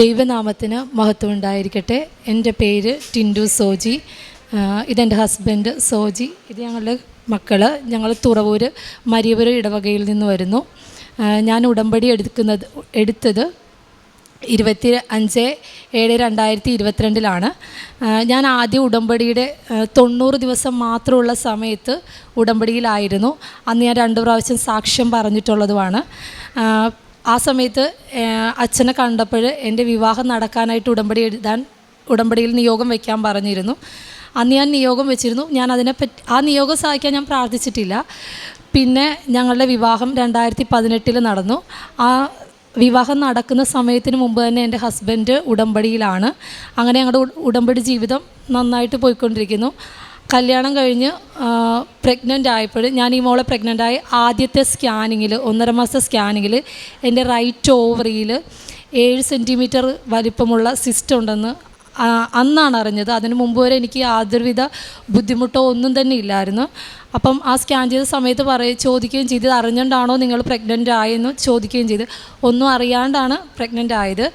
ദൈവനാമത്തിന് മഹത്വം ഉണ്ടായിരിക്കട്ടെ. എന്റെ പേര് ടിൻഡു സോജി. ഇതെന്റെ ഹസ്ബൻഡ് സോജി. ഇത് ഞങ്ങളുടെ മക്കൾ ഞങ്ങൾ തുറവൂർ മരിയപുരം ഇടവകയിൽ നിന്ന് വരുന്നു. ഞാൻ ഉടമ്പടി എടുക്കുന്നത് എടുത്തത് ഇരുപത്തി അഞ്ച് ഏഴ് രണ്ടായിരത്തി ഇരുപത്തിരണ്ടിലാണ്. ഞാൻ ആദ്യ ഉടമ്പടിയുടെ തൊണ്ണൂറ് ദിവസം മാത്രമുള്ള സമയത്ത് ഉടമ്പടിയിലായിരുന്നു. അന്ന് ഞാൻ രണ്ട് പ്രാവശ്യം സാക്ഷ്യം പറഞ്ഞിട്ടുള്ളതുമാണ്. ആ, സമയത്ത് അച്ഛനെ കണ്ടപ്പോൾ എന്റെ വിവാഹം നടക്കാനായിട്ട് ഉടമ്പടി എഴുതാൻ ഉടമ്പടിയിൽ നിയോഗം വയ്ക്കാൻ പറഞ്ഞിരുന്നു. അന്ന് ഞാൻ നിയോഗം വെച്ചിരുന്നു. ഞാൻ അതിനെപ്പറ്റി ആ നിയോഗം സഹായിക്കാൻ ഞാൻ പ്രാർത്ഥിച്ചിട്ടില്ല. പിന്നെ ഞങ്ങളുടെ വിവാഹം രണ്ടായിരത്തി പതിനെട്ടിൽ നടന്നു. ആ വിവാഹം നടക്കുന്ന സമയത്തിന് മുമ്പ് തന്നെ എന്റെ ഹസ്ബൻഡ് ഉടമ്പടിയിലാണ്. അങ്ങനെ ഞങ്ങളുടെ ഉടമ്പടി ജീവിതം നന്നായിട്ട് പോയിക്കൊണ്ടിരിക്കുന്നു. കല്യാണം കഴിഞ്ഞ് പ്രഗ്നന്റ് ആയപ്പോൾ ഞാൻ ഈ മോളെ പ്രഗ്നന്റ് ആയി ആദ്യത്തെ സ്കാനിങ്ങിൽ ഒന്നര മാസത്തെ സ്കാനിങ്ങിൽ എന്റെ റൈറ്റ് ഓവറിയിൽ ഏഴ് സെന്റിമീറ്റർ വലിപ്പമുള്ള സിസ്റ്റ് ഉണ്ടെന്ന് അന്നാണ് അറിഞ്ഞത്. അതിന് മുമ്പ് വരെ എനിക്ക് യാതൊരുവിധ ബുദ്ധിമുട്ടോ ഒന്നും തന്നെ ഇല്ലായിരുന്നു. അപ്പം ആ സ്കാൻ ചെയ്ത സമയത്ത് പറയ ചോദിക്കുകയും ചെയ്ത് ഇത് അറിഞ്ഞുകൊണ്ടാണോ നിങ്ങൾ പ്രഗ്നന്റ് ആയെന്ന്? ചോദിക്കുകയും ചെയ്ത്. ഒന്നും അറിയാണ്ടാണ് പ്രഗ്നന്റ് ആയത്.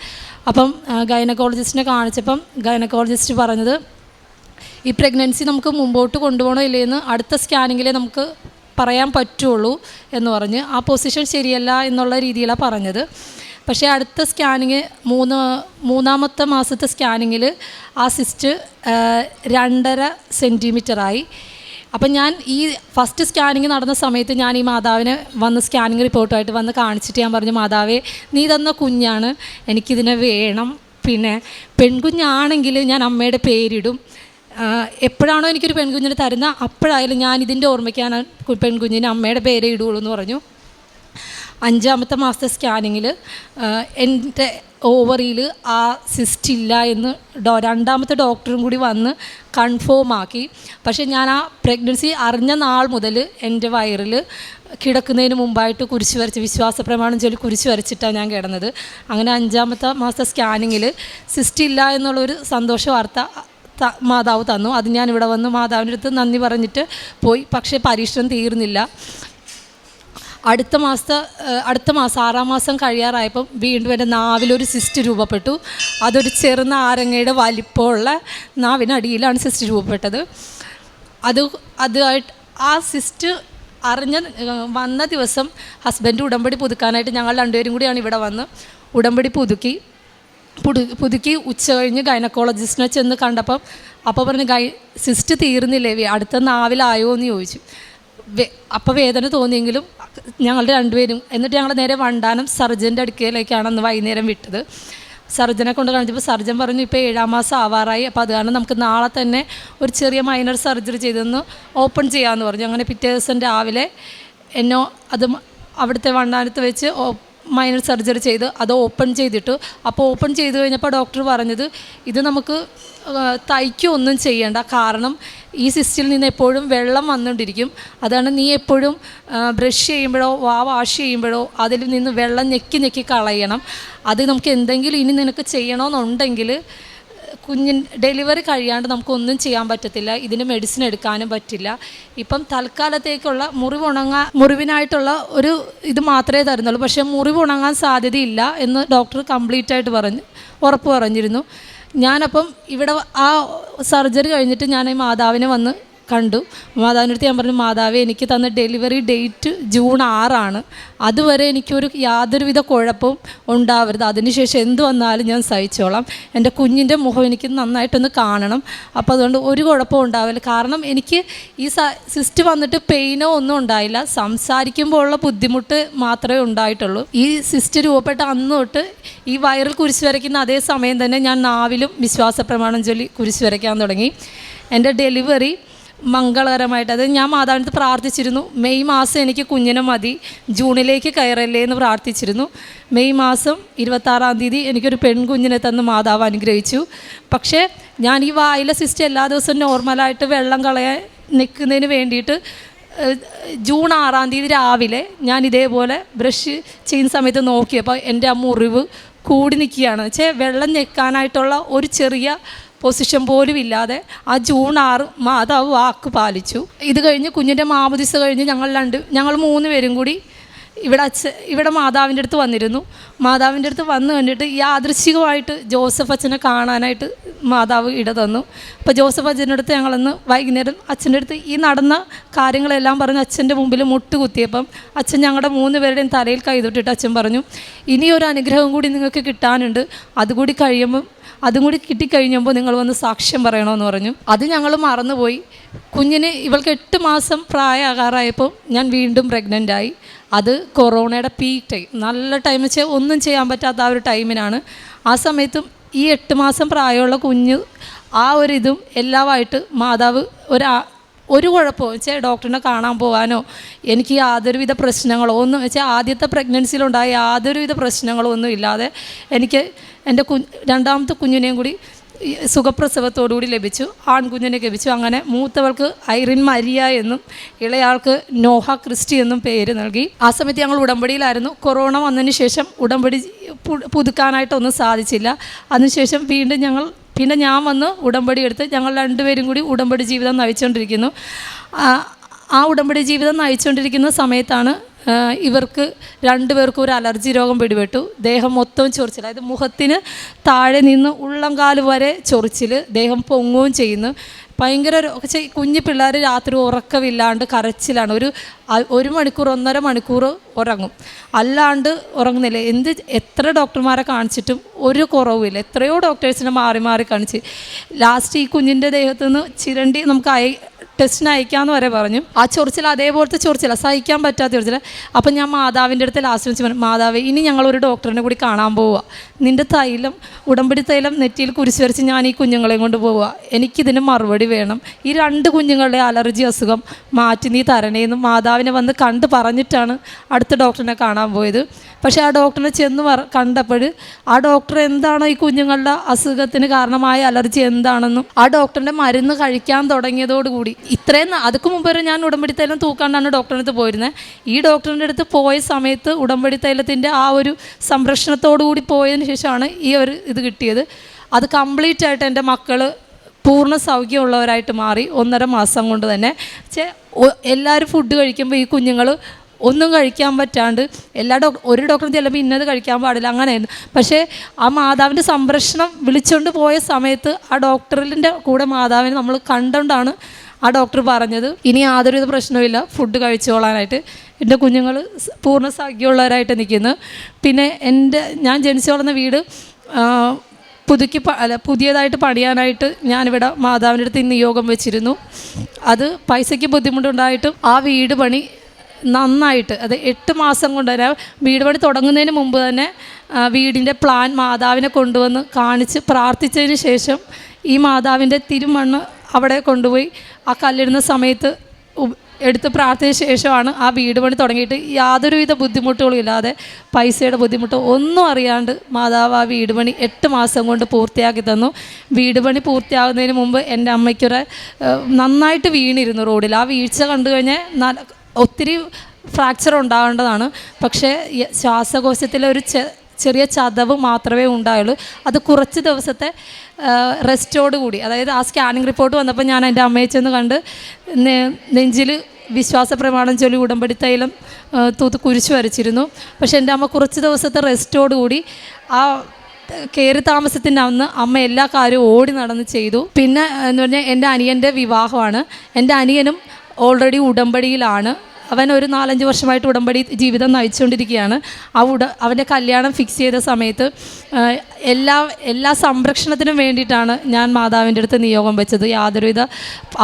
അപ്പം ഗൈനക്കോളജിസ്റ്റിനെ കാണിച്ചപ്പം ഗൈനക്കോളജിസ്റ്റ് പറഞ്ഞത് ഈ പ്രഗ്നൻസി നമുക്ക് മുമ്പോട്ട് കൊണ്ടുപോകണോ ഇല്ലയെന്ന് അടുത്ത സ്കാനിങ്ങിലേ നമുക്ക് പറയാൻ പറ്റുള്ളൂ എന്ന് പറഞ്ഞ് ആ പൊസിഷൻ ശരിയല്ല എന്നുള്ള രീതിയിലാണ് പറഞ്ഞത്. പക്ഷേ അടുത്ത സ്കാനിങ് മൂന്ന് മൂന്നാമത്തെ മാസത്തെ സ്കാനിങ്ങിൽ ആ സിസ്റ്റ് രണ്ടര സെന്റിമീറ്ററായി അപ്പം ഞാൻ ഈ ഫസ്റ്റ് സ്കാനിങ് നടന്ന സമയത്ത് ഞാൻ ഈ മാതാവിനെ വന്ന് സ്കാനിങ് റിപ്പോർട്ടുമായിട്ട് വന്ന് കാണിച്ചിട്ട് ഞാൻ പറഞ്ഞു മാതാവേ നീ തന്ന കുഞ്ഞാണ് എനിക്കിതിനെ വേണം. പിന്നെ പെൺകുഞ്ഞാണെങ്കിൽ ഞാൻ അമ്മയുടെ പേരിടും. എപ്പോഴാണോ എനിക്കൊരു പെൺകുഞ്ഞിനെ തരുന്ന അപ്പോഴായാലും ഞാൻ ഇതിന്റെ ഓർമ്മയ്ക്കാണ് പെൺകുഞ്ഞിന് അമ്മയുടെ പേര് ഇടുകയുള്ളൂ എന്ന് പറഞ്ഞു. അഞ്ചാമത്തെ മാസത്തെ സ്കാനിങ്ങിൽ എന്റെ ഓവറിയിൽ ആ സിസ്റ്റ് ഇല്ല എന്ന് ഡോ രണ്ടാമത്തെ ഡോക്ടറും കൂടി വന്ന് കൺഫേം ആക്കി. പക്ഷേ ഞാൻ ആ പ്രഗ്നൻസി അറിഞ്ഞ നാൾ മുതൽ എന്റെ വയറിൽ കിടക്കുന്നതിന് മുമ്പായിട്ട് കുരിശ് വരച്ച് വിശ്വാസ പ്രമാണം ചൊല്ലി കുരിശ് വരച്ചിട്ടാണ് ഞാൻ കിടന്നത്. അങ്ങനെ അഞ്ചാമത്തെ മാസത്തെ സ്കാനിങ്ങിൽ സിസ്റ്റ് ഇല്ല എന്നുള്ളൊരു സന്തോഷ വാർത്ത മാതാവ് തന്നു. അത് ഞാൻ ഇവിടെ വന്ന് മാതാവിന്റെ അടുത്ത് നന്ദി പറഞ്ഞിട്ട് പോയി. പക്ഷേ പരീക്ഷണം തീർന്നില്ല. അടുത്ത മാസത്തെ അടുത്ത മാസം ആറാം മാസം കഴിയാറായപ്പം വീണ്ടും എന്റെ നാവിലൊരു സിസ്റ്റ് രൂപപ്പെട്ടു. അതൊരു ചെറുനാരങ്ങയുടെ വലിപ്പമുള്ള നാവിനടിയിലാണ് സിസ്റ്റ് രൂപപ്പെട്ടത്. അത് അതുമായിട്ട് ആ സിസ്റ്റ് അറിഞ്ഞ വന്ന ദിവസം ഹസ്ബൻഡ് ഉടമ്പടി പുതുക്കാനായിട്ട് ഞങ്ങൾ രണ്ടുപേരും കൂടിയാണ് ഇവിടെ വന്ന് ഉടമ്പടി പുതുക്കി. പുതു പുതുക്കി ഉച്ച കഴിഞ്ഞ് ഗൈനക്കോളജിസ്റ്റിനെ ചെന്ന് കണ്ടപ്പം അപ്പോൾ പറഞ്ഞ് ഗൈ സിസ്റ്റ് തീർന്നില്ലേ അടുത്ത നാവിലായോ? എന്ന് ചോദിച്ചു. അപ്പോൾ വേദന തോന്നിയെങ്കിലും ഞങ്ങൾ രണ്ടുപേരും എന്നിട്ട് ഞങ്ങൾ നേരെ വണ്ടാനം സർജന്റെ അടുക്കയിലേക്കാണ് അന്ന് വൈകുന്നേരം വിട്ടത്. സർജനെ കൊണ്ട് കാണിച്ചപ്പോൾ സർജൻ പറഞ്ഞു ഇപ്പോൾ ഏഴാം മാസം ആവാറായി അപ്പോൾ അത് കാരണം നമുക്ക് നാളെ തന്നെ ഒരു ചെറിയ മൈനർ സർജറി ചെയ്തെന്ന് ഓപ്പൺ ചെയ്യാമെന്ന് പറഞ്ഞു. അങ്ങനെ പിറ്റേ ദിവസം രാവിലെ എന്നോ അത് അവിടുത്തെ വണ്ടാനത്ത് വെച്ച് മൈനർ സർജറി ചെയ്ത് അത് ഓപ്പൺ ചെയ്തിട്ട്. അപ്പോൾ ഓപ്പൺ ചെയ്ത് കഴിഞ്ഞപ്പോൾ ഡോക്ടർ പറഞ്ഞത് ഇത് നമുക്ക് തയ്ക്കൊന്നും ചെയ്യേണ്ട. കാരണം ഈ സിസ്റ്റിൽ നിന്ന് എപ്പോഴും വെള്ളം വന്നുകൊണ്ടിരിക്കും. അതാണ് നീ എപ്പോഴും ബ്രഷ് ചെയ്യുമ്പോഴോ വാ വാഷ് ചെയ്യുമ്പോഴോ അതിൽ നിന്ന് വെള്ളം ഞെക്കി ഞെക്കി കളയണം. അത് നമുക്ക് എന്തെങ്കിലും ഇനി നിനക്ക് ചെയ്യണമെന്നുണ്ടെങ്കിൽ കുഞ്ഞിൻ ഡെലിവറി കഴിയാണ്ട് നമുക്കൊന്നും ചെയ്യാൻ പറ്റത്തില്ല. ഇതിന് മെഡിസിൻ എടുക്കാനും പറ്റില്ല. ഇപ്പം തൽക്കാലത്തേക്കുള്ള മുറിവ് ഉണങ്ങാൻ മുറിവിനായിട്ടുള്ള ഒരു ഇത് മാത്രമേ തരുന്നുള്ളൂ. പക്ഷേ മുറിവ് ഉണങ്ങാൻ സാധ്യതയില്ല എന്ന് ഡോക്ടർ കംപ്ലീറ്റ് ആയിട്ട് പറഞ്ഞു ഉറപ്പ് പറഞ്ഞിരുന്നു. ഞാനപ്പം ഇവിടെ ആ സർജറി കഴിഞ്ഞിട്ട് ഞാൻ ഈ മാതാവിനെ വന്ന് കണ്ടു. മാതാവിനടുത്ത് ഞാൻ പറഞ്ഞു മാതാവേ എനിക്ക് തന്ന ഡെലിവറി ഡേറ്റ് ജൂൺ ആറാണ്. അതുവരെ എനിക്കൊരു യാതൊരുവിധ കുഴപ്പവും ഉണ്ടാവരുത്. അതിനുശേഷം എന്ത് വന്നാലും ഞാൻ സഹിച്ചോളാം. എന്റെ കുഞ്ഞിന്റെ മുഖം എനിക്ക് നന്നായിട്ടൊന്ന് കാണണം. അപ്പോൾ അതുകൊണ്ട് ഒരു കുഴപ്പവും ഉണ്ടാവില്ല. കാരണം എനിക്ക് ഈ സിസ്റ്റ് വന്നിട്ട് പെയിനോ ഒന്നും ഉണ്ടായില്ല. സംസാരിക്കുമ്പോൾ ഉള്ള ബുദ്ധിമുട്ട് മാത്രമേ ഉണ്ടായിട്ടുള്ളൂ. ഈ സിസ്റ്റ് രൂപപ്പെട്ട അന്ന് തൊട്ട് ഈ വയറിൽ കുരിശ് വരയ്ക്കുന്ന അതേ സമയം തന്നെ ഞാൻ നാവിലും വിശ്വാസ പ്രമാണം ചൊല്ലി കുരിശ് വരയ്ക്കാൻ തുടങ്ങി. എന്റെ ഡെലിവറി മംഗളകരമായിട്ട്. അത് ഞാൻ മാതാവിനടുത്ത് പ്രാർത്ഥിച്ചിരുന്നു. മെയ് മാസം എനിക്ക് കുഞ്ഞിനെ മതി. ജൂണിലേക്ക് കയറല്ലേ എന്ന് പ്രാർത്ഥിച്ചിരുന്നു. മെയ് മാസം ഇരുപത്താറാം തീയതി എനിക്കൊരു പെൺകുഞ്ഞിനെ തന്ന് മാതാവ് അനുഗ്രഹിച്ചു. പക്ഷേ ഞാൻ ഈ വായിലെ സിസ്റ്റം എല്ലാ ദിവസവും നോർമലായിട്ട് വെള്ളം കളയാൻ നിൽക്കുന്നതിന് വേണ്ടിയിട്ട് ജൂൺ ആറാം തീയതി രാവിലെ ഞാൻ ഇതേപോലെ ബ്രഷ് ചെയ്യുന്ന സമയത്ത് നോക്കിയപ്പോൾ എന്റെ ആ മുറിവ് കൂടി നിൽക്കുകയാണ്. വെച്ചാൽ വെള്ളം ഞെക്കാനായിട്ടുള്ള ഒരു ചെറിയ പൊസിഷൻ പോലും ഇല്ലാതെ ആ ജൂൺ ആറ് മാതാവ് വാക്ക് പാലിച്ചു. ഇത് കഴിഞ്ഞ് കുഞ്ഞിന്റെ മാമദിസ കഴിഞ്ഞ് ഞങ്ങൾ രണ്ട് ഞങ്ങൾ മൂന്ന് പേരും കൂടി ഇവിടെ അച്ഛ ഇവിടെ മാതാവിന്റെ അടുത്ത് വന്നിരുന്നു. മാതാവിന്റെ അടുത്ത് വന്നു കണ്ടിട്ട് യാദൃശികമായിട്ട് ജോസഫ് അച്ഛനെ കാണാനായിട്ട് മാതാവ് ഇട തന്നു. അപ്പോൾ ജോസഫ് അച്ഛന്റെ അടുത്ത് ഞങ്ങളന്ന് വൈകുന്നേരം അച്ഛന്റെ അടുത്ത് ഈ നടന്ന കാര്യങ്ങളെല്ലാം പറഞ്ഞ് അച്ഛന്റെ മുമ്പിൽ മുട്ടുകുത്തിയപ്പം അച്ഛൻ ഞങ്ങളുടെ മൂന്ന് പേരുടെയും തലയിൽ കൈതൊട്ടിട്ട് അച്ഛൻ പറഞ്ഞു ഇനിയൊരു അനുഗ്രഹം കൂടി നിങ്ങൾക്ക് കിട്ടാനുണ്ട്. അതുകൂടി കഴിയുമ്പം അതും കൂടി കിട്ടിക്കഴിഞ്ഞപ്പോൾ നിങ്ങൾ വന്ന് സാക്ഷ്യം പറയണമെന്ന് പറഞ്ഞു. അത് ഞങ്ങൾ മറന്നുപോയി. കുഞ്ഞിന് ഇവൾക്ക് എട്ട് മാസം പ്രായമാകാറായപ്പോൾ ഞാൻ വീണ്ടും ആയി. അത് കൊറോണയുടെ പീക്ക് ടൈം നല്ല ടൈം വെച്ചാൽ ഒന്നും ചെയ്യാൻ പറ്റാത്ത ആ ഒരു ടൈമിനാണ് ആ സമയത്തും ഈ എട്ട് മാസം പ്രായമുള്ള കുഞ്ഞ് ആ ഒരു ഇതും എല്ലാമായിട്ട് മാതാവ് ഒരു ഒരു കുഴപ്പമോ വെച്ചാൽ ഡോക്ടറിനെ കാണാൻ പോകാനോ എനിക്ക് യാതൊരുവിധ പ്രശ്നങ്ങളോ ഒന്നും വെച്ചാൽ ആദ്യത്തെ പ്രഗ്നൻസിയിലുണ്ടായ യാതൊരുവിധ പ്രശ്നങ്ങളോ ഒന്നും ഇല്ലാതെ എനിക്ക് എന്റെ കു രണ്ടാമത്തെ കുഞ്ഞിനെയും കൂടി സുഖപ്രസവത്തോടുകൂടി ലഭിച്ചു. ആൺകുഞ്ഞിനെ ലഭിച്ചു അങ്ങനെ മൂത്തവൾക്ക് ഐറിൻ മരിയ എന്നും ഇളയാൾക്ക് നോഹ ക്രിസ്റ്റി എന്നും പേര് നൽകി. ആ സമയത്ത് ഞങ്ങൾ ഉടമ്പടിയിലായിരുന്നു. കൊറോണ വന്നതിന് ശേഷം ഉടമ്പടി പുതുക്കാനായിട്ടൊന്നും സാധിച്ചില്ല. അതിനുശേഷം വീണ്ടും ഞങ്ങൾ പിന്നെ ഞാൻ വന്ന് ഉടമ്പടി എടുത്ത് ഞങ്ങൾ രണ്ടുപേരും കൂടി ഉടമ്പടി ജീവിതം നയിച്ചുകൊണ്ടിരിക്കുന്നു ആ, ഉടമ്പടി ജീവിതം നയിച്ചുകൊണ്ടിരിക്കുന്ന സമയത്താണ് ഇവർക്ക് രണ്ടുപേർക്കും ഒരു അലർജി രോഗം പിടിപെട്ടു. ദേഹം മൊത്തം ചൊറിച്ചിൽ. അതായത് മുഖത്തിന് താഴെ നിന്ന് ഉള്ളംകാൽ വരെ ചൊറിച്ചിൽ ദേഹം പൊങ്ങുകയും ചെയ്യുന്നു. ഭയങ്കര കുഞ്ഞു പിള്ളേർ രാത്രി ഉറക്കമില്ലാണ്ട് കരച്ചിലാണ്. ഒരു ഒരു മണിക്കൂർ ഒന്നര മണിക്കൂർ ഉറങ്ങും. അല്ലാണ്ട് ഉറങ്ങുന്നില്ല. എന്ത് എത്ര ഡോക്ടർമാരെ കാണിച്ചിട്ടും ഒരു കുറവുമില്ല എത്രയോ ഡോക്ടേഴ്സിനെ മാറി മാറി കാണിച്ച്. ലാസ്റ്റ് ഈ കുഞ്ഞിന്റെ ദേഹത്തു നിന്ന് ചിരണ്ടി നമുക്ക് അയ ടെസ്റ്റിന് അയക്കാമെന്ന് വരെ പറഞ്ഞു. ആ ചൊറിച്ചിൽ അതേപോലത്തെ ചൊറിച്ചിൽ സഹിക്കാൻ പറ്റാത്ത ചൊറിച്ചില്ല അപ്പം ഞാൻ മാതാവിന്റെ അടുത്ത് ലാസ്റ്റ് വെച്ച് പറഞ്ഞു മാതാവ് ഇനി ഞങ്ങൾ ഒരു ഡോക്ടറിനെ കൂടി കാണാൻ പോവുക. നിന്റെ തൈലം ഉടമ്പടി തൈലം നെറ്റിയിൽ കുരിശ് വരച്ച് ഞാൻ ഈ കുഞ്ഞുങ്ങളെയും കൊണ്ട് പോവുക. എനിക്കിതിന് മറുപടി വേണം. ഈ രണ്ട് കുഞ്ഞുങ്ങളുടെ അലർജി അസുഖം മാറ്റി നീ തരണേന്ന് മാതാവിനെ വന്ന് കണ്ട് പറഞ്ഞിട്ടാണ് അടുത്ത ഡോക്ടറിനെ കാണാൻ പോയത്. പക്ഷേ ആ ഡോക്ടറിനെ ചെന്ന് കണ്ടപ്പോൾ ആ ഡോക്ടർ എന്താണോ ഈ കുഞ്ഞുങ്ങളുടെ അസുഖത്തിന് കാരണമായ അലർജി എന്താണെന്നും ആ ഡോക്ടറിന്റെ മരുന്ന് കഴിക്കാൻ തുടങ്ങിയതോടുകൂടി ഇത്രയും അതുക്ക് മുമ്പ് വരെ ഞാൻ ഉടമ്പടി തൈലം തൂക്കാണ്ടാണ് ഡോക്ടറിന്റെ അടുത്ത് പോയിരുന്നത് ഈ ഡോക്ടറിന്റെ അടുത്ത് പോയ സമയത്ത് ഉടമ്പടി തൈലത്തിന്റെ ആ ഒരു സംരക്ഷണത്തോടു കൂടി പോയതിന് ശേഷമാണ് ഈ ഒരു ഇത് കിട്ടിയത്. അത് കംപ്ലീറ്റ് ആയിട്ട് എന്റെ മക്കൾ പൂർണ സൗഖ്യമുള്ളവരായിട്ട് മാറി ഒന്നര മാസം കൊണ്ട് തന്നെ. പക്ഷേ എല്ലാവരും ഫുഡ് കഴിക്കുമ്പോൾ ഈ കുഞ്ഞുങ്ങൾ ഒന്നും കഴിക്കാൻ പറ്റാണ്ട് എല്ലാ ഡോക്ടർ ഒരു ഡോക്ടറും ചിലപ്പോൾ ഇന്നത് കഴിക്കാൻ പാടില്ല അങ്ങനെയായിരുന്നു. പക്ഷേ ആ മാതാവിന്റെ സംരക്ഷണം വിളിച്ചുകൊണ്ട് പോയ സമയത്ത് ആ ഡോക്ടറിന്റെ കൂടെ മാതാവിനെ നമ്മൾ കണ്ടുകൊണ്ടാണ് ആ ഡോക്ടർ പറഞ്ഞത് ഇനി യാതൊരുവിധ പ്രശ്നമില്ല ഫുഡ് കഴിച്ചോളാനായിട്ട്. എന്റെ കുഞ്ഞുങ്ങൾ പൂർണ സൗഖ്യമുള്ളവരായിട്ട് നിൽക്കുന്നു. പിന്നെ എന്റെ ഞാൻ ജനിച്ചു വളർന്ന വീട് പുതുക്കി അല്ല പുതിയതായിട്ട് പണിയാനായിട്ട് ഞാനിവിടെ മാതാവിന്റെ അടുത്ത് നിയോഗം വെച്ചിരുന്നു. അത് പൈസയ്ക്ക് ബുദ്ധിമുട്ടുണ്ടായിട്ടും ആ വീട് പണി നന്നായിട്ട് അത് എട്ട് മാസം കൊണ്ട് തന്നെ വീട് പണി തുടങ്ങുന്നതിന് മുമ്പ് തന്നെ വീടിന്റെ പ്ലാൻ മാതാവിനെ കൊണ്ടുവന്ന് കാണിച്ച് പ്രാർത്ഥിച്ചതിന് ശേഷം ഈ മാതാവിന്റെ തിരുമണ്ണ് അവിടെ കൊണ്ടുപോയി. ആ കല്ലിടുന്ന സമയത്ത് എടുത്ത് പ്രാർത്ഥിച്ച ശേഷമാണ് ആ വീട് പണി തുടങ്ങിയിട്ട് യാതൊരുവിധ ബുദ്ധിമുട്ടുകളും ഇല്ലാതെ പൈസയുടെ ബുദ്ധിമുട്ടോ ഒന്നും അറിയാണ്ട് മാതാവ് ആ വീട് പണി എട്ട് മാസം കൊണ്ട് പൂർത്തിയാക്കി തന്നു. വീട് പണി പൂർത്തിയാകുന്നതിന് മുമ്പ് എന്റെ അമ്മയ്ക്കൊരു നന്നായിട്ട് വീണിരുന്നു റോഡിൽ. ആ വീഴ്ച കണ്ടു കഴിഞ്ഞാൽ ഒത്തിരി ഫ്രാക്ചർ ഉണ്ടാകേണ്ടതാണ്. പക്ഷേ ശ്വാസകോശത്തിലെ ഒരു ചെറിയ ചതവ് മാത്രമേ ഉണ്ടായുള്ളൂ. അത് കുറച്ച് ദിവസത്തെ റെസ്റ്റോട് കൂടി അതായത് ആ സ്കാനിങ് റിപ്പോർട്ട് വന്നപ്പോൾ ഞാൻ എന്റെ അമ്മയെ ചെന്ന് കണ്ട് നെഞ്ചിൽ വിശ്വാസ പ്രമാണം ചൊല്ലി ഉടമ്പടി തൈലം തൂത്ത് കുരിശ് വരച്ചിരുന്നു. പക്ഷേ എന്റെ അമ്മ കുറച്ച് ദിവസത്തെ റെസ്റ്റോട് കൂടി ആ കയറി താമസത്തിന്റെ അന്ന് അമ്മ എല്ലാ കാര്യവും ഓടി നടന്ന് ചെയ്തു. പിന്നെ എന്ന് പറഞ്ഞാൽ എന്റെ അനിയന്റെ വിവാഹമാണ്. എന്റെ അനിയനും ഓൾറെഡി ഉടമ്പടിയിലാണ്. അവൻ ഒരു നാലഞ്ച് വർഷമായിട്ട് ഉടമ്പടി ജീവിതം നയിച്ചുകൊണ്ടിരിക്കുകയാണ്. ആ ഉട അവന്റെ കല്യാണം ഫിക്സ് ചെയ്ത സമയത്ത് എല്ലാ എല്ലാ സംരക്ഷണത്തിനും വേണ്ടിയിട്ടാണ് ഞാൻ മാതാവിന്റെ അടുത്ത് നിയോഗം വെച്ചത്. യാതൊരുവിധ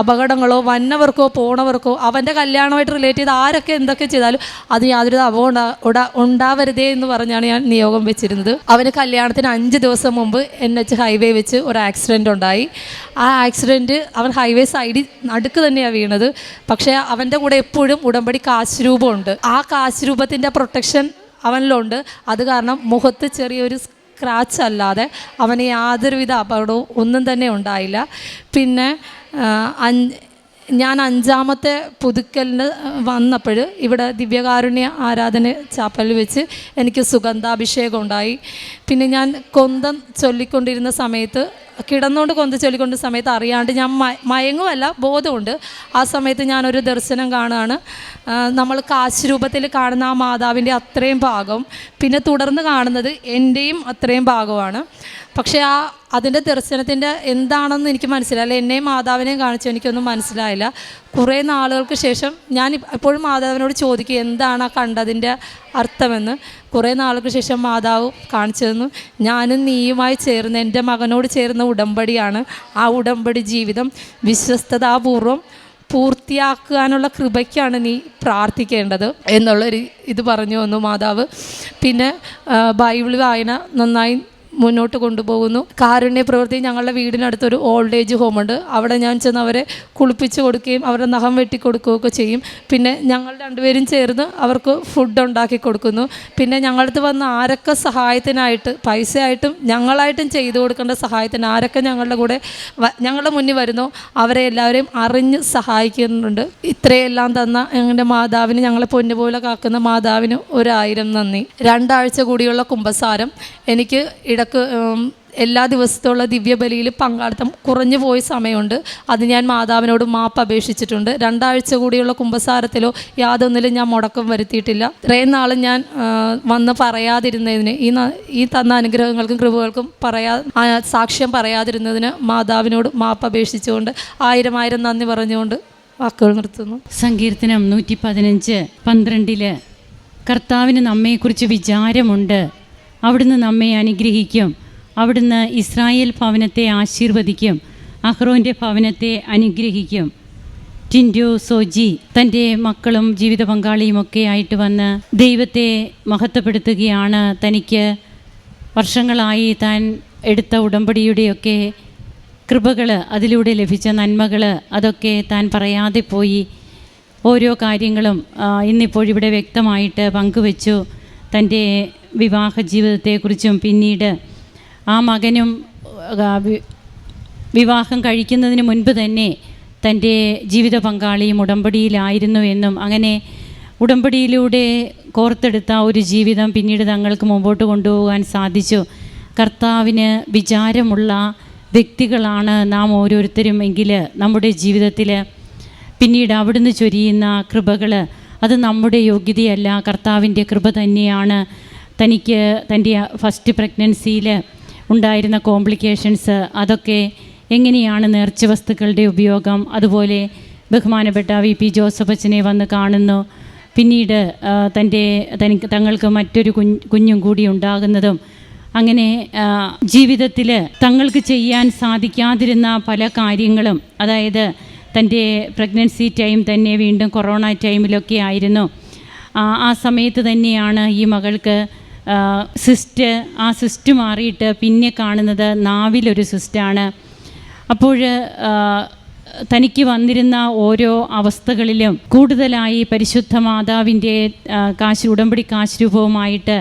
അപകടങ്ങളോ വന്നവർക്കോ പോണവർക്കോ അവന്റെ കല്യാണമായിട്ട് റിലേറ്റ് ചെയ്ത് ആരൊക്കെ എന്തൊക്കെ ചെയ്താലും അത് യാതൊരുവിധ അപകടം ഉണ്ടാ ഉണ്ടാവരുതേ എന്ന് പറഞ്ഞാണ് ഞാൻ നിയോഗം വെച്ചിരുന്നത്. അവന് കല്യാണത്തിന് അഞ്ച് ദിവസം മുമ്പ് എൻ എച്ച് ഹൈവേ വെച്ച് ഒരു ആക്സിഡന്റ് ഉണ്ടായി. ആ ആക്സിഡന്റ് അവൻ ഹൈവേ സൈഡിൽ നടുക്ക് തന്നെയാണ് വീണത്. പക്ഷേ അവന്റെ കൂടെ എപ്പോഴും ഉടമ്പടി കാശ് രൂപമുണ്ട് ആ കാശ് രൂപത്തിന്റെ പ്രൊട്ടക്ഷൻ അവനിലുണ്ട്. അത് കാരണം മുഖത്ത് ചെറിയൊരു സ്ക്രാച്ച് അല്ലാതെ അവന് യാതൊരുവിധ അപകടവും ഒന്നും തന്നെ ഉണ്ടായില്ല. പിന്നെ അഞ്ച് ഞാൻ അഞ്ചാമത്തെ പുതുക്കലിന് വന്നപ്പോൾ ഇവിടെ ദിവ്യകാരുണ്യ ആരാധന ചാപ്പലിൽ വെച്ച് എനിക്ക് സുഗന്ധാഭിഷേകം ഉണ്ടായി. പിന്നെ ഞാൻ കൊന്തം ചൊല്ലിക്കൊണ്ടിരുന്ന സമയത്ത് കിടന്നുകൊണ്ട് കൊന്ത ചൊല്ലിക്കൊണ്ട് സമയത്ത് അറിയാണ്ട് ഞാൻ മയങ്ങുമല്ല ബോധമുണ്ട്. ആ സമയത്ത് ഞാനൊരു ദർശനം കാണുകയാണ് നമ്മൾ കാശ് രൂപത്തിൽ കാണുന്ന ആ മാതാവിന്റെ അത്രയും ഭാഗം പിന്നെ തുടർന്ന് കാണുന്നത് എന്റെയും അത്രയും ഭാഗമാണ്. പക്ഷേ ആ അതിന്റെ ദർശനത്തിന്റെ എന്താണെന്ന് എനിക്ക് മനസ്സിലായില്ല. എന്നെയും മാതാവിനെയും കാണിച്ചു എനിക്കൊന്നും മനസ്സിലായില്ല. കുറേ നാളുകൾക്ക് ശേഷം ഞാൻ എപ്പോഴും മാതാവിനോട് ചോദിക്കും എന്താണ് ആ കണ്ടതിന്റെ അർത്ഥമെന്ന്? കുറേ നാളുകൾക്ക് ശേഷം മാതാവ് കാണിച്ചു തന്നു ഞാനും നീയുമായി ചേർന്ന് എന്റെ മകനോട് ചേർന്ന ഉടമ്പടിയാണ്. ആ ഉടമ്പടി ജീവിതം വിശ്വസ്തതാപൂർവം പൂർത്തിയാക്കാനുള്ള കൃപയ്ക്കാണ് നീ പ്രാർത്ഥിക്കേണ്ടത്. എന്നുള്ളൊരു ഇത് പറഞ്ഞു വന്നു മാതാവ്. പിന്നെ ബൈബിൾ വായന നന്നായി മുന്നോട്ട് കൊണ്ടുപോകുന്നു. കാരുണ്യ പ്രവൃത്തി ഞങ്ങളുടെ വീടിനടുത്തൊരു ഓൾഡ് ഏജ് ഹോമുണ്ട് അവിടെ ഞാൻ ചെന്ന് അവരെ കുളിപ്പിച്ച് കൊടുക്കുകയും അവരുടെ നഖം വെട്ടി കൊടുക്കുകയൊക്കെ ചെയ്യും. പിന്നെ ഞങ്ങൾ രണ്ടുപേരും ചേർന്ന് അവർക്ക് ഫുഡ് ഉണ്ടാക്കി കൊടുക്കുന്നു. പിന്നെ ഞങ്ങളടുത്ത് വന്ന ആരൊക്കെ സഹായത്തിനായിട്ട് പൈസയായിട്ടും ഞങ്ങളായിട്ടും ചെയ്തു കൊടുക്കേണ്ട സഹായത്തിന് ആരൊക്കെ ഞങ്ങളുടെ കൂടെ ഞങ്ങളുടെ മുന്നിൽ വരുന്നോ അവരെ എല്ലാവരെയും അറിഞ്ഞ് സഹായിക്കുന്നുണ്ട്. ഇത്രയെല്ലാം തന്ന ഞങ്ങളുടെ മാതാവിന് ഞങ്ങളെ പൊന്നുപോലെ കാക്കുന്ന മാതാവിന് ഒരായിരം നന്ദി. രണ്ടാഴ്ച കൂടിയുള്ള കുമ്പസാരം എനിക്ക് ഇടയ്ക്ക് എല്ലാ ദിവസത്തുള്ള ദിവ്യബലിയിൽ പങ്കാളിത്തം കുറഞ്ഞു പോയ സമയമുണ്ട്. അത് ഞാൻ മാതാവിനോട് മാപ്പ് അപേക്ഷിച്ചിട്ടുണ്ട്. രണ്ടാഴ്ച കൂടിയുള്ള കുംഭസാരത്തിലോ യാതൊന്നിലും ഞാൻ മുടക്കം വരുത്തിയിട്ടില്ല. ഇത്രയും നാളും ഞാൻ വന്ന് പറയാതിരുന്നതിന് ഈ ഈ തന്ന അനുഗ്രഹങ്ങൾക്കും കൃപകൾക്കും പറയാ സാക്ഷ്യം പറയാതിരുന്നതിന് മാതാവിനോട് മാപ്പ് അപേക്ഷിച്ചുകൊണ്ട് ആയിരം ആയിരം നന്ദി പറഞ്ഞുകൊണ്ട് വാക്കുകൾ നിർത്തുന്നു. സങ്കീർത്തനം നൂറ്റി പതിനഞ്ച് പന്ത്രണ്ടിൽ കർത്താവിന് നമ്മയെക്കുറിച്ച് വിചാരമുണ്ട്. അവിടുന്ന് നമ്മെ അനുഗ്രഹിക്കും. അവിടുന്ന് ഇസ്രായേൽ ഭവനത്തെ ആശീർവദിക്കും. അഹ്റോന്റെ ഭവനത്തെ അനുഗ്രഹിക്കും. ടിൻഡു സോജി തന്റെ മക്കളും ജീവിത പങ്കാളിയുമൊക്കെ ആയിട്ട് വന്ന് ദൈവത്തെ മഹത്വപ്പെടുത്തുകയാണ്. തനിക്ക് വർഷങ്ങളായി താൻ എടുത്ത ഉടമ്പടിയുടെയൊക്കെ കൃപകൾ അതിലൂടെ ലഭിച്ച നന്മകൾ അതൊക്കെ താൻ പറയാതെ പോയി. ഓരോ കാര്യങ്ങളും ഇന്നിപ്പോൾ ഇവിടെ വ്യക്തമായിട്ട് പങ്കുവച്ചു. തന്റെ വിവാഹ ജീവിതത്തെക്കുറിച്ചും പിന്നീട് ആ മകനും വിവാഹം കഴിക്കുന്നതിന് മുൻപ് തന്നെ തന്റെ ജീവിത പങ്കാളിയും ഉടമ്പടിയിലായിരുന്നു എന്നും അങ്ങനെ ഉടമ്പടിയിലൂടെ കോർത്തെടുത്ത ഒരു ജീവിതം പിന്നീട് തങ്ങൾക്ക് മുമ്പോട്ട് കൊണ്ടുപോകാൻ സാധിച്ചു. കർത്താവിന് വിചാരമുള്ള വ്യക്തികളാണ് നാം ഓരോരുത്തരും എങ്കിൽ നമ്മുടെ ജീവിതത്തിൽ പിന്നീട് അവിടുന്ന് ചൊരിയുന്ന കൃപകൾ അത് നമ്മുടെ യോഗ്യതയല്ല. കർത്താവിന്റെ കൃപ തന്നെയാണ്. തനിക്ക് തന്റെ ഫസ്റ്റ് പ്രഗ്നൻസിയിൽ ഉണ്ടായിരുന്ന കോംപ്ലിക്കേഷൻസ് അതൊക്കെ എങ്ങനെയാണ് നേർച്ച വസ്തുക്കളുടെ ഉപയോഗം? അതുപോലെ ബഹുമാനപ്പെട്ട വി പി ജോസഫ് അച്ഛനെ വന്ന് കാണുന്നു. പിന്നീട് തന്റെ തനിക്ക് തങ്ങൾക്ക് മറ്റൊരു കുഞ്ഞ് കുഞ്ഞും കൂടി ഉണ്ടാകുന്നതും. അങ്ങനെ ജീവിതത്തിൽ തങ്ങൾക്ക് ചെയ്യാൻ സാധിക്കാതിരുന്ന പല കാര്യങ്ങളും അതായത് തന്റെ പ്രഗ്നൻസി ടൈം തന്നെ വീണ്ടും കൊറോണ ടൈമിലൊക്കെ ആയിരുന്നു. ആ സമയത്ത് തന്നെയാണ് ഈ മകൾക്ക് സിസ്റ്റ് ആ സിസ്റ്റ് മാറിയിട്ട് പിന്നെ കാണുന്നത് നാവിലൊരു സിസ്റ്റാണ് അപ്പോൾ തനിക്ക് വന്നിരുന്ന ഓരോ അവസ്ഥകളിലും കൂടുതലായി പരിശുദ്ധ മാതാവിന്റെ കാശ് ഉടമ്പടി കാശ് രൂപവുമായിട്ട്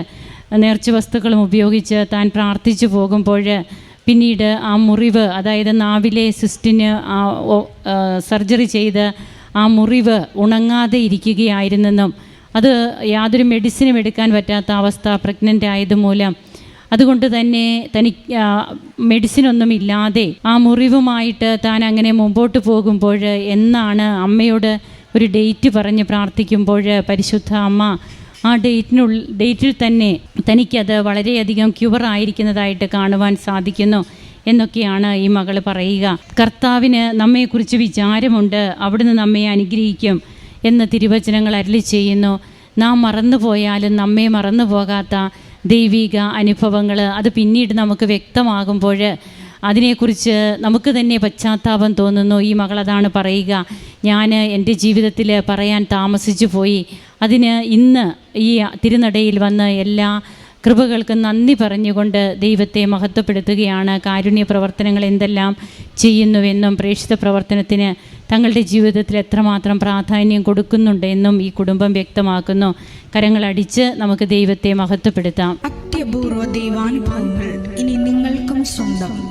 നേർച്ച വസ്തുക്കളും ഉപയോഗിച്ച് താൻ പ്രാർത്ഥിച്ചു പോകുമ്പോൾ പിന്നീട് ആ മുറിവ് അതായത് നാവിലെ സിസ്റ്റിന് ആ സർജറി ചെയ്ത് ആ മുറിവ് ഉണങ്ങാതെ ഇരിക്കുകയായിരുന്നെന്നും അത് യാതൊരു മെഡിസിനും എടുക്കാൻ പറ്റാത്ത അവസ്ഥ പ്രഗ്നന്റ് ആയതുമൂലം. അതുകൊണ്ട് തന്നെ തനിക്ക് മെഡിസിനൊന്നും ഇല്ലാതെ ആ മുറിവുമായിട്ട് താൻ അങ്ങനെ മുമ്പോട്ട് പോകുമ്പോൾ എന്നാണ് അമ്മയോട് ഒരു ഡേറ്റ് പറഞ്ഞ് പ്രാർത്ഥിക്കുമ്പോൾ പരിശുദ്ധ അമ്മ ആ ഡേറ്റിനുള്ളിൽ ഡേറ്റിൽ തന്നെ തനിക്കത് വളരെയധികം ക്യൂർ ആയിരിക്കുന്നതായിട്ട് കാണുവാൻ സാധിക്കുന്നു എന്നൊക്കെയാണ് ഈ മകൾ പറയുക. കർത്താവിന് നമ്മെക്കുറിച്ച് വിചാരമുണ്ട് അവിടുന്ന് നമ്മെ അനുഗ്രഹിക്കും എന്ന് തിരുവചനങ്ങൾ അരളി ചെയ്യുന്നു. നാം മറന്നു പോയാലും നമ്മെ മറന്നു പോകാത്ത ദൈവിക അനുഭവങ്ങൾ അത് പിന്നീട് നമുക്ക് വ്യക്തമാകുമ്പോൾ അതിനെക്കുറിച്ച് നമുക്ക് തന്നെ പശ്ചാത്താപം തോന്നുന്നു. ഈ മകളതാണ് പറയുക. ഞാൻ എന്റെ ജീവിതത്തിൽ പറയാൻ താമസിച്ചു പോയി. അതിന് ഇന്ന് ഈ തിരുനടയിൽ വന്ന് എല്ലാ കൃപകൾക്ക് നന്ദി പറഞ്ഞുകൊണ്ട് ദൈവത്തെ മഹത്വപ്പെടുത്തുകയാണ്. കാരുണ്യ പ്രവർത്തനങ്ങൾ എന്തെല്ലാം ചെയ്യുന്നുവെന്നും പ്രേക്ഷിത പ്രവർത്തനത്തിന് തങ്ങളുടെ ജീവിതത്തിൽ എത്രമാത്രം പ്രാധാന്യം കൊടുക്കുന്നുണ്ടെന്നും ഈ കുടുംബം വ്യക്തമാക്കുന്നു. കരങ്ങളടിച്ച് നമുക്ക് ദൈവത്തെ മഹത്വപ്പെടുത്താം. അത്യപൂർവ ദൈവാനുഭവങ്ങൾ ഇനി നിങ്ങൾക്കും സ്വന്തം.